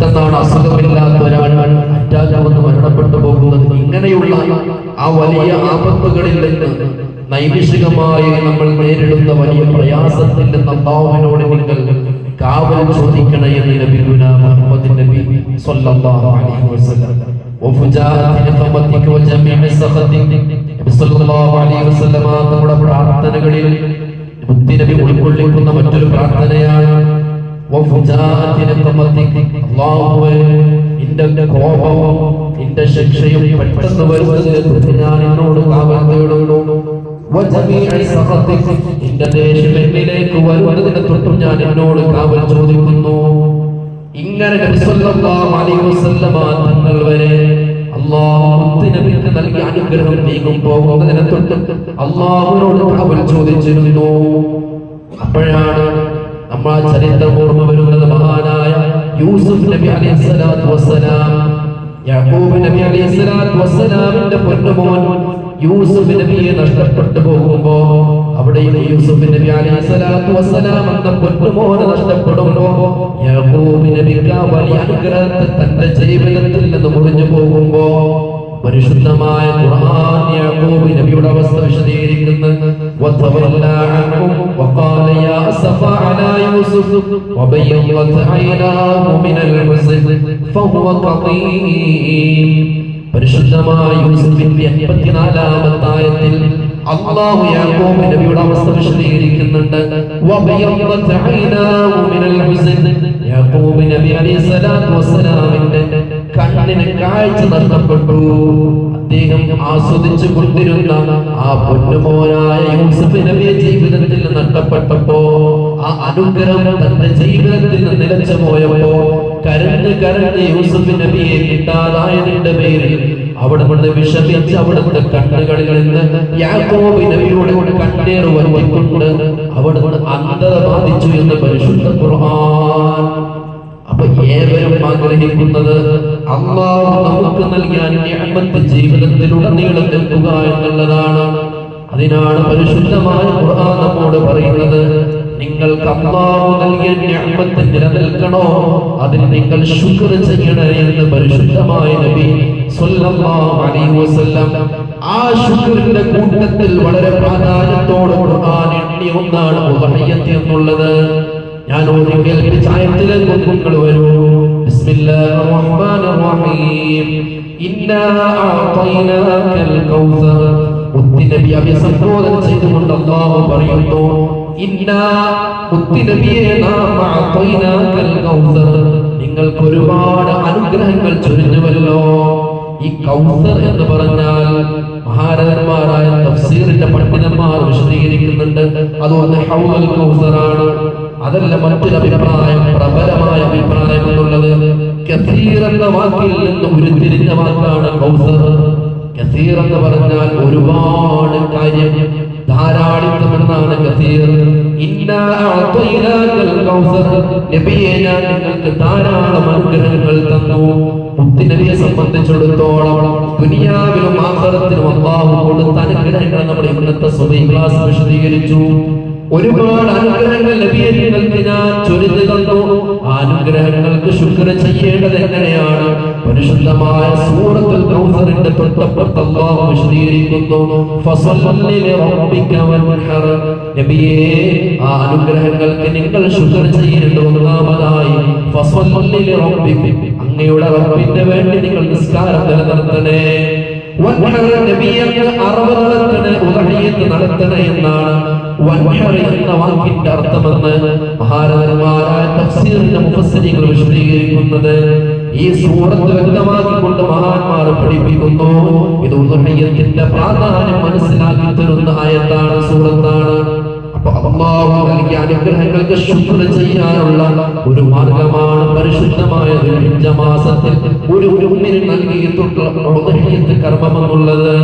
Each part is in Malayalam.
പെട്ടെന്നാണ് അസുഖമില്ലാത്ത ഒരാൾ അറ്റാകാവുന്ന മരണപ്പെട്ടു പോകുന്നത്. ഇങ്ങനെയുള്ള ആ വലിയ ആപത്തുകളിൽ നിന്ന് നൈമിഷികമായി നമ്മൾ നേരിടുന്ന വലിയ പ്രയാസത്തിൽ നിന്ന് നിങ്ങൾ കാവൽ ചോദിക്കണേ എന്ന് നബി അലൈഹി വസല്ലം. നബി അലൈഹി നമ്മുടെ പ്രാർത്ഥനകളിൽ ബുദ്ധി നബി ഉൾക്കൊള്ളിക്കുന്ന മറ്റൊരു പ്രാർത്ഥനയാണ് ഞാൻ ഞാൻ ചോദിക്കുന്നു. തങ്ങൾ വരെ അനുഗ്രഹം ചോദിച്ചിരുന്നു. അപ്പോഴാണ് നമ്മൾ ചരിത്ര ഓർമ്മ വരുന്നത് മഹാനായ യൂസുഫ് നബി അലൈഹി സ്വലാത്തു യാക്കൂബ് നബി അലൈഹി പൊന്നുമോൻ യൂസുഫ് നബിയെ നഷ്ടപ്പെട്ടു പോകുമ്പോ അവിടെയും യൂസുഫ് നബി അലൈഹി സ്വലാത്തു വസ്സലാം എന്ന പൊന്നുമോനെ നഷ്ടപ്പെടുമ്പോ യാക്കൂബ് നബിക്ക് വലിയ അനുഗ്രഹത്തെ തന്റെ ജീവിതത്തിൽ നിന്ന് മുറിഞ്ഞു പോകുമ്പോ പരിശുദ്ധമായ ഖുർആൻ യാക്കൂബ് നബിയുടെ അവസ്ഥ വിശദീകരിക്കുന്നു. വതവല്ലാ വഖാല യാ അസഫ അലാ യൂസുഫ് വബയ്യദ് ഐനാഹു മിനൽ ഹുസ്ൻ ഫഹുവ ഖദീം. പരിശുദ്ധമായ യൂസുഫിന്റെ 84 ആമത്തെ ആയത്തിൽ അള്ളാഹു യാക്കോബ് നബിയുടെ അവസ്ഥ വിശദീകരിക്കുന്നുണ്ട്. യാക്കോബ് നബി അലൈഹി സ്വലാത്തു വസ്സലാമിന്റെ കണ്ണിന് കാഴ്ച നഷ്ടപ്പെട്ടു. അദ്ദേഹം ആസ്വദിച്ചു കൊണ്ടിരുന്ന ആ പൊന്നുമോനായ യൂസഫ് നബിയെ ജീവിതത്തിൽ നഷ്ടപ്പെട്ടപ്പോ ആ അനുഗ്രഹം തന്റെ ജീവിതത്തിൽ നിലച്ചു പോയപ്പോ കരഞ്ഞ് കരഞ്ഞ് യൂസഫ് നബിയെ കിട്ടാതായതിന്റെ പേരിൽ അവിടെ നിന്ന് വിഷമിച്ച് അവിടുത്തെ കണ്ണുകളിൽ നിന്ന് യാക്കോബ് നബിയോട് കണ്ണേർ വറ്റിക്കൊണ്ട് അവിടെ നിന്ന് അന്ധത ബാധിച്ചു എന്ന് പരിശുദ്ധ ഖുർആൻ അപ്പൊ ഏവരും ആഗ്രഹിക്കുന്നത് അള്ളാഹു നമുക്ക് നൽകിയ നിഅമത്ത് ജീവിതത്തിലുടനീളം നിൽക്കുക എന്നുള്ളതാണ്. അതിനാണ് പരിശുദ്ധമായ ഖുർആൻ നമ്മോട് പറയുന്നത്. നിങ്ങൾ അള്ളാഹു നൽകിയ നിഅമത്ത് നിലനിൽക്കണോ? അതിന് നിങ്ങൾ ശുക്ർ ചെയ്യണേ എന്ന് പരിശുദ്ധമായ നബി ആ കൂട്ടത്തിൽ വളരെ പ്രാധാന്യത്തോടെ ഖുർആൻ എണ്ണിയ ഒന്നാണ് എന്നുള്ളത്. ഞാൻ ബിസ്മില്ലാഹിർ റഹ്മാനിർ റഹീം കൗസർ. അഭിസംബോധന ചെയ്തുകൊണ്ട് അല്ലാഹു പറയുന്നു നാം കൗസർ. നിങ്ങൾക്ക് ഒരുപാട് അനുഗ്രഹങ്ങൾ ചൊരിഞ്ഞുവല്ലോ. ഈ കൗസർ എന്ന് പറഞ്ഞാൽ മഹാരഥന്മാരായ തഫ്സീറിന്റെ പണ്ഡിതന്മാർ വിശദീകരിക്കുന്നുണ്ട്. അതുകൊണ്ട് ഹൗൽ കൗസറാണ്. അതല്ല മറ്റൊരു അഭിപ്രായം പ്രബലമായ അഭിപ്രായം എന്നുള്ളത്. കസീർ എന്ന വാക്കിൽ നിന്ന് ഉരുത്തിരിഞ്ഞ വാക്കാണ് കൗസർ. കസീർ എന്ന് പറഞ്ഞാൽ ഒരുപാട് കാര്യം ധാരാളിത്തം എന്നാണ് കസീർ. നിങ്ങൾക്ക് ധാരാളം അനുഗ്രഹങ്ങൾ തന്നു. മുത്തുനബിയെ സംബന്ധിച്ചിടത്തോളം ദുനിയാവിലും ആഹാരത്തിലും അള്ളാഹു കൊടുത്ത അനുഗ്രഹങ്ങൾ നമ്മുടെ ഇന്നത്തെ സ്വതീ ക്ലാസ് വിശദീകരിച്ചു. ഒരുപാട് അനുഗ്രഹങ്ങൾ നബിയെ നിങ്ങൾക്ക് ഞാൻ ചൊരിഞ്ഞു തന്നു. ആ അനുഗ്രഹങ്ങൾക്ക് ശുക്ര ചെയ്യേണ്ടത് എങ്ങനെയാണ്? പരിശുദ്ധമായ സൂറത്തുൽ കൗസറിന്റെ തൊട്ടപ്പുറത്ത് അല്ലാഹു വിശദീകരിക്കുന്നു. ഫസല്ലി ലറബ്ബിക വൻഹർ. നബിയേ ആ അനുഗ്രഹങ്ങൾക്ക് നിങ്ങൾ ശുക്ർ ചെയ്യേണ്ടത് ഒന്നാമതായി ഫസല്ലി ലറബ്ബിക. അങ്ങയുടെ റബ്ബിന്റെ വേണ്ടി നിങ്ങൾ നിസ്കാരം നിലനിർത്തണേ. എന്നാണ് എന്ന വാക്കിന്റെ തഫ്സീറിന്റെ വിശദീകരിക്കുന്നത്. ഈ സൂറത്ത് വ്യക്തമാക്കിക്കൊണ്ട് മഹാന്മാർ പഠിപ്പിക്കുന്നു. ഇത് ഉദഹയ്യത്തിന്റെ പ്രാധാന്യം മനസ്സിലാക്കി തരുന്ന ആയത്താണ് സൂറത്താണ് അപ്പൊ അള്ളാഹു നൽകിയ അനുഗ്രഹങ്ങൾക്ക് ശുക്ര ചെയ്യാനുള്ള ഒരു മാർഗമാണ് പരിശുദ്ധമായ ഒരു ഒരു ഉമ്മിന് നൽകിയിട്ടുള്ള കർമ്മമെന്നുള്ളത്.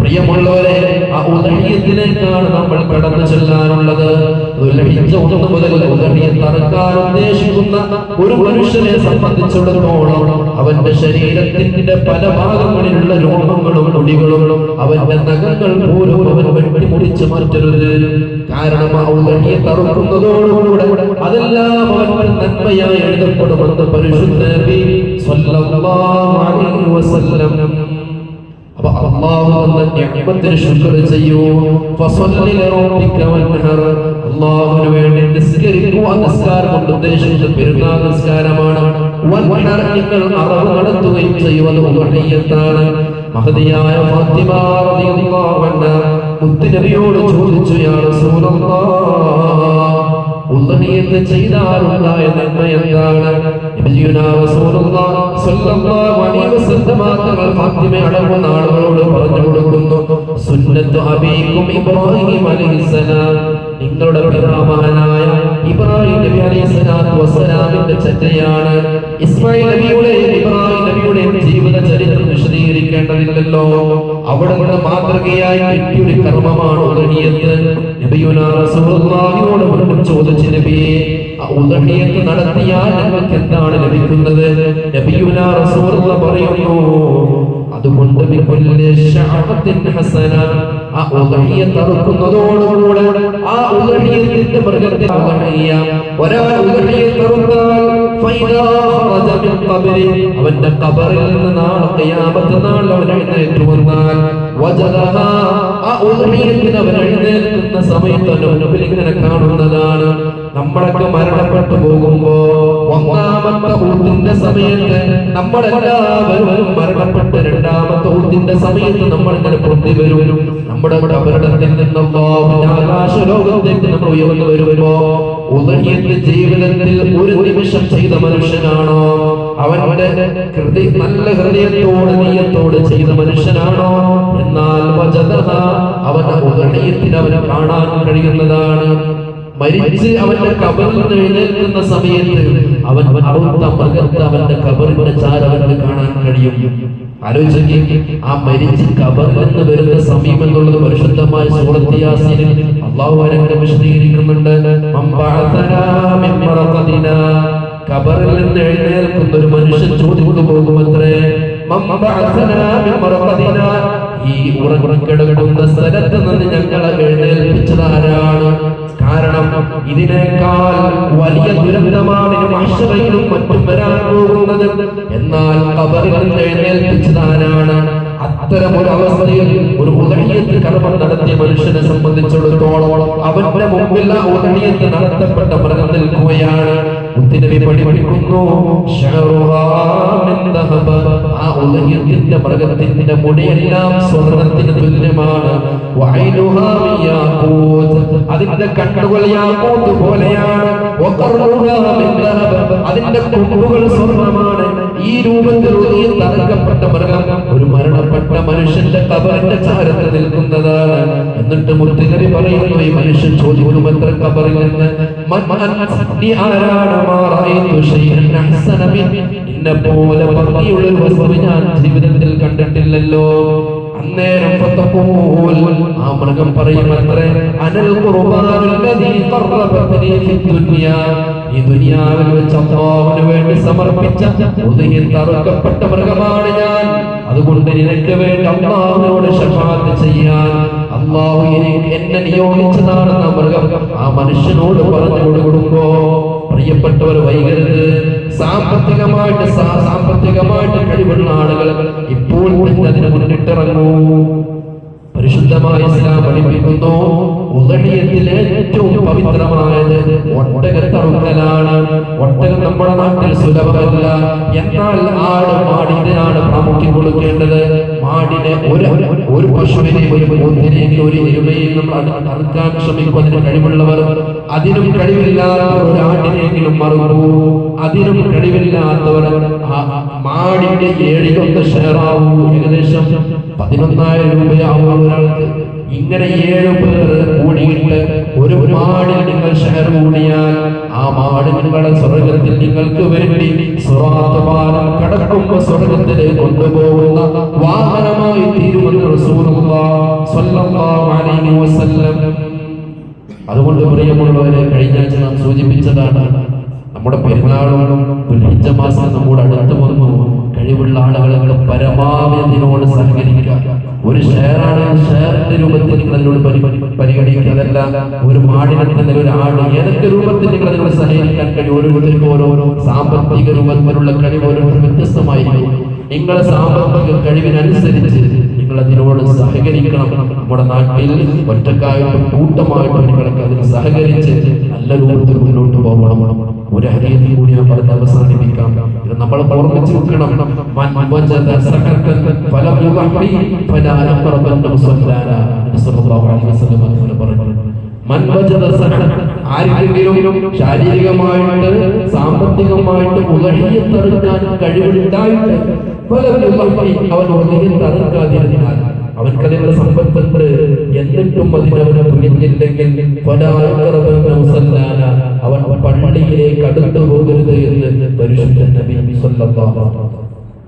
പ്രിയമുള്ളവരെ ആ ഉദഹ്യത്തിലേക്കാണ് നമ്മൾ കടന്നു ചെല്ലാനുള്ളത്. ഉദ്ദേശിക്കുന്ന ഒരു മനുഷ്യനെ സംബന്ധിച്ചിടത്തോളം അവന്റെ ശരീരത്തിന്റെ പല ഭാഗങ്ങളിലുള്ള രോഗങ്ങളും മുടികളും അവന്റെ നഖങ്ങൾ പോലും അവൻ വെട്ടിമുറിച്ച് മാറ്റരുത്. കാരണം ആ ഉദഹ്യത്ത് തറുക്കുന്നതോടുകൂടെ അതെല്ലാം അവൻ നന്മയായി എഴുതപ്പെടുമെന്ന് പരിശുദ്ധ വസല്ലം തന്ന ശുക്ർ ചെയ്യൂ. പെരുന്നാൾ ഫാത്തിമ റളിയല്ലാഹു ചോദിച്ചു റസൂലല്ലാഹ് ഉള്ളഹിയത്ത് ചെയ്താലുണ്ടായ നന്മ എന്താണ്? അടങ്ങുന്ന ആളുകളോട് പറഞ്ഞു കൊടുക്കുന്നു. സുന്നത്തു അബീക്കും ഇബ്രാഹിം അലൈഹിസ്സലാം. നിങ്ങളുടെ പിതാമഹനായ ഇബ്രാഹിം നബി അലൈഹി സ്വലാത്തു വസ്സലാമിന്റെ ചറ്റയാണ്. ഇസ്മായിൽ നബിയുടെയും ഇബ്രാഹിം നബിയുടെയും ജീവിത ചരിത്രം വിശദീകരിക്കേണ്ടതില്ലല്ലോ. അവിടെ നിന്ന് മാതൃകയായി കിട്ടിയൊരു കർമ്മമാണ് ഉദഹിയത്ത് നബിയുനാ വീണ്ടും ചോദിച്ചു നബിയെ ഉദഹിയത്ത് നടത്തിയാൽ ഞങ്ങൾക്ക് എന്താണ് ലഭിക്കുന്നത്? നബിയുനാ പറയുന്നു അതുകൊണ്ട് ആ ആ ഒരാൾ അവന്റെ കബറിൽ നിന്ന് നാളെ ഖിയാമത്ത് നാൾ അവൻ എഴുന്നേറ്റ് വന്നാൽ അവൻ എഴുന്നേൽക്കുന്ന സമയത്ത് അവനുമ്പിൽ ഇങ്ങനെ കാണുന്നതാണ്. നമ്മളൊക്കെ മരണപ്പെട്ടു പോകുമ്പോ ഒന്നാമത്തെ ഊത്തിന്റെ സമയത്ത് നമ്മളെല്ലാവരും മരണപ്പെട്ട് രണ്ടാമത്തെ ഊത്തിന്റെ സമയത്ത് നമ്മൾ ഇങ്ങനെ പൊന്തി വരും. നമ്മുടെ അപകടത്തിൽ നിന്നല്ലോ ആകാശ ലോകത്തേക്ക് നമ്മൾ ഉയർന്നു വരുമ്പോ ഉദഹിയത്ത് ജീവിതത്തിൽ ഒരു നിമിഷം ചെയ്ത മനുഷ്യനാണോ? അവന്റെ ഹൃദയ നല്ല ഹൃദയത്തോട് നീയത്തോട് ചെയ്ത മനുഷ്യനാണോ? എന്നാൽ അവന്റെ ഉദഹിയത്തിന് അവനെ കാണാൻ കഴിയുന്നതാണ്. മരിച്ച് അവന്റെ കബറിൽ നിന്ന് എഴുന്നേൽക്കുന്ന സമയത്ത് അവൻ അറുത്ത മൃഗത്തെ അവന്റെ കബറിന്റെ ചാര അവന് കാണാൻ കഴിയും. ആലോചിക്കും ആ മരിച്ച് കബറിൽ നിന്ന് വരുന്ന സമയം എന്നുള്ളത് പരിശുദ്ധമായ സൂറത്തിയാസിൽ യാസീനിൽ അള്ളാഹു വരങ്ങളെ വിശദീകരിക്കുന്നുണ്ട്. കബറിൽ നിന്ന് എഴുന്നേൽക്കുന്ന ഒരു മനുഷ്യൻ ചോദിച്ചു പോകുമത്രേ. ഈ ഉറങ്ങിക്കിടക്കുന്ന സ്ഥലത്ത് നിന്ന് ഞങ്ങളെ എഴുന്നേൽപ്പിച്ചത് ആരാണ്? കാരണം ഇതിനേക്കാൾ വലിയ ദുരന്തമാണ് മഷറയിലും മറ്റും വരാൻ പോകുന്നത്. എന്നാൽ കബറിൽ നിന്ന് എഴുന്നേൽപ്പിച്ചതാരാണ് അത്തരം ഒരു അവസ്ഥയിൽ ഒരു ഉദഹീയത്ത് കർമ്മം നടത്തിയ മനുഷ്യനെ സംബന്ധിച്ചിടത്തോളം അവന്റെ മുമ്പിൽ ആ ഉദഹീയത്ത് നടത്തപ്പെട്ട മൃഗം നിൽക്കുകയാണ്. ആ. അതിന്റെ കണ്ണുകൾ യാക്കൂത്ത്. അതിന്റെ ഈ രൂപത്തിൽ ഒതുങ്ങി മൃഗം ഒരു മരണപ്പെട്ട മനുഷ്യന്റെ കബറിന്റെ ചാരത്ത് നിൽക്കുന്നതാണ് എന്നിട്ട് മുത്തുകരി പറയുന്നു ഈ മനുഷ്യൻ ചോദിക്കുന്നു എത്ര കബറിൽ നിന്ന് "മൻ അൻത? നീ ആരാണ് മാ റഅയ്തു ശൈഅൻ അഹ്സന മിൻ?" നിന്നെ പോലെ ഭംഗിയുള്ള ഒരു വസ്തു ഞാൻ ജീവിതത്തിൽ കണ്ടിട്ടില്ലല്ലോ അന്നേരം ആ മൃഗം പറയുമത്രേ അനൽ ഈ ദുനിയാവിൽ വെച്ച് അമ്മാവിന് വേണ്ടി സമർപ്പിച്ച ഒതുങ്ങി അറുക്കപ്പെട്ട മൃഗമാണ് ഞാൻ അതുകൊണ്ട് നിനക്ക് വേണ്ടി അള്ളാഹുവിനോട് ശഫാത്ത് ചെയ്യാൻ അള്ളാഹു എന്നെ നിയോഗിച്ചതാണെന്ന മൃഗം. ആ മനുഷ്യനോട് പറഞ്ഞു കൊടുക്കുമ്പോ പ്രിയപ്പെട്ടവർ വൈകരുത്. സാമ്പത്തികമായിട്ട് സാമ്പത്തികമായിട്ട് കഴിവുള്ള ആളുകൾ ഇപ്പോൾ അതിന് മുന്നിട്ടിറങ്ങൂ. പരിശുദ്ധമായ ഇസ്ലാം പഠിപ്പിക്കുന്നു ഉദഹയത്തിൽ ഏറ്റവും പവിത്രമായത് ഒട്ടകത്തറുക്കലാണ്. ഒട്ടകം നമ്മുടെ നാട്ടിൽ സുലഭമല്ല. എന്നാൽ ആട് മാടിനാണ് പ്രാമുഖ്യം കൊടുക്കേണ്ടത്. മാടിനെ ഒരു ഒരു പശുവിനെയും ഒരു പോത്തിനെയും ഒരു എരുമയും നമ്മൾ അറുക്കാൻ ശ്രമിക്കുന്നതിന് കഴിവുള്ളവർ അതിനും കഴിവില്ലാത്ത ഒരു ആടിനെങ്കിലും മറുപൂ അതിനും കഴിവില്ലാത്തവർ മാടിന്റെ ഏഴിലൊന്ന് ഷെയറാവൂ. ഏകദേശം പതിനൊന്നായിരം രൂപയാവും ഒരാൾക്ക്. ഇങ്ങനെ ഏഴ് പേർ കൂടിയിട്ട് ഒരു മാടിൽ നിങ്ങൾ ഷെയർ കൂടിയാൽ ആ മാടിനുകളെ സ്വർഗത്തിൽ നിങ്ങൾക്ക് വേണ്ടി സുറാത്ത് പാലം കടക്കുമ്പോ സ്വർഗത്തിലേക്ക് കൊണ്ടുപോകുന്ന വാഹനമായി തീരുമെന്ന് അതുകൊണ്ട് പ്രിയമുള്ളവരെ കഴിഞ്ഞ ആഴ്ച നാം സൂചിപ്പിച്ചതാണ് നമ്മുടെ പെരുന്നാളും ദുൽഹിജ്ജ മാസം നമ്മുടെ അടുത്ത് വന്നു. കഴിവുള്ള ആളുകളെ പരമാവധി അതിനോട് സഹകരിക്കുക. ഒരു ഷെയറാണ് ഷെയറിന്റെ രൂപത്തിൽ നിങ്ങൾ അതിനോട് പരി- പരിഗണിക്കുക. അതല്ല ഒരു മാടിനത്തിൽ ഒരു ആട് ഏതൊക്കെ രൂപത്തിൽ നിങ്ങൾ അതിനോട് സഹകരിക്കാൻ കഴിയും? ഓരോരുത്തർക്കും ഓരോരോ സാമ്പത്തിക രൂപത്തിലുള്ള കഴിവ് ഓരോരുത്തർ വ്യത്യസ്തമായിരിക്കും. നിങ്ങളെ സാമ്പത്തിക കഴിവിനനുസരിച്ച് നിങ്ങൾ അതിനോട് സഹകരിക്കണം. നമ്മുടെ നാട്ടിൽ ഒറ്റക്കായിട്ടും കൂട്ടമായിട്ടും നിങ്ങൾക്ക് അതിന് സഹകരിച്ച് നല്ല രൂപത്തിൽ മുന്നോട്ട് പോകണം. ഒരു ഹരിയത്തിൽ കൂടി ഞാൻ പറഞ്ഞ് അവസാനിപ്പിക്കാം. നമ്മൾ ഓർമ്മിച്ചു വെക്കണം. ശാരീരികമായിട്ട് സാമ്പത്തികമായിട്ട് ഉലഹിയത്തെടുക്കാൻ കഴിവുണ്ടായിട്ട് അവൻ സമ്പത്തുണ്ട്. എന്നിട്ടും അതിനവന് തുനിഞ്ഞില്ലെങ്കിൽ ഫലാ കടുത്തു പോകരുത് എന്ന് പരിശുദ്ധ നബി സല്ലല്ലാഹു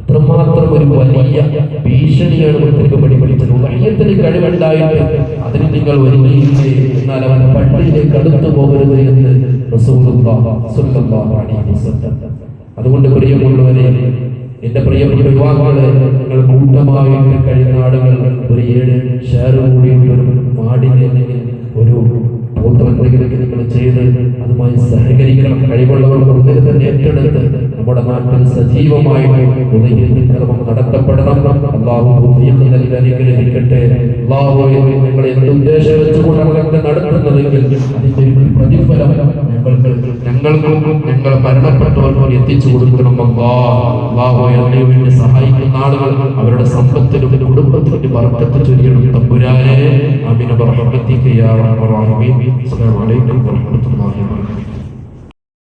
അത്രമാത്രം ഒരു വലിയ ഭീഷണിയാണ് പുറത്തേക്ക് പഠിപ്പിച്ചത് ഉദയത്തിന് കഴിവുണ്ടായിട്ട് അതിന് നിങ്ങൾ ഒരുങ്ങിയില്ലേ? എന്നാൽ അവൻ പള്ളിയിലേക്ക് അടുത്തു പോകരുത് എന്ന് അതുകൊണ്ട് പ്രിയമുള്ളവരെ എന്റെ പ്രിയപ്പെട്ട യുവാക്കളെ നിങ്ങൾ കൂട്ടമായിട്ട് കഴിയുന്ന ആളുകൾ ഒരു ഏഴ് ഷെയർ കൂടിയിട്ട് ഒരു മാടിനെ ഒരു എന്തെങ്കിലുമൊക്കെ നിങ്ങൾ ചെയ്ത് അതുമായി സഹകരിക്കണം. കഴിവുള്ളവർ തന്നെ ഏറ്റെടുത്ത് നമ്മുടെ നാട്ടിൽ സജീവമായി കർമ്മം നടത്തപ്പെടണം. അള്ളാഹു നൽകി അനുഗ്രഹിക്കട്ടെ. അള്ളാഹു നിങ്ങൾ എന്തുദ്ദേശം വെച്ചുകൊണ്ടാണ് ഞങ്ങൾ നടത്തുന്നതെങ്കിൽ അതിന്റെ പ്രതിഫലം ഞങ്ങൾക്ക് ഞങ്ങൾക്കും ഞങ്ങൾ മരണപ്പെട്ടവർക്കും എത്തിച്ചു കൊടുക്കണം. അള്ളാഹു അതിനു സഹായിക്കുന്ന ആളുകൾ അവരുടെ സമ്പത്തിനും കുടുംബത്തിനും വർക്കത്ത് ചൊരിയണം. തമ്പുരാനെ അമിന റഹ്മത്തിക്ക് യാ റഹ്മാൻ അസ്സലാമു അലൈക്കും വബറകാതുഹു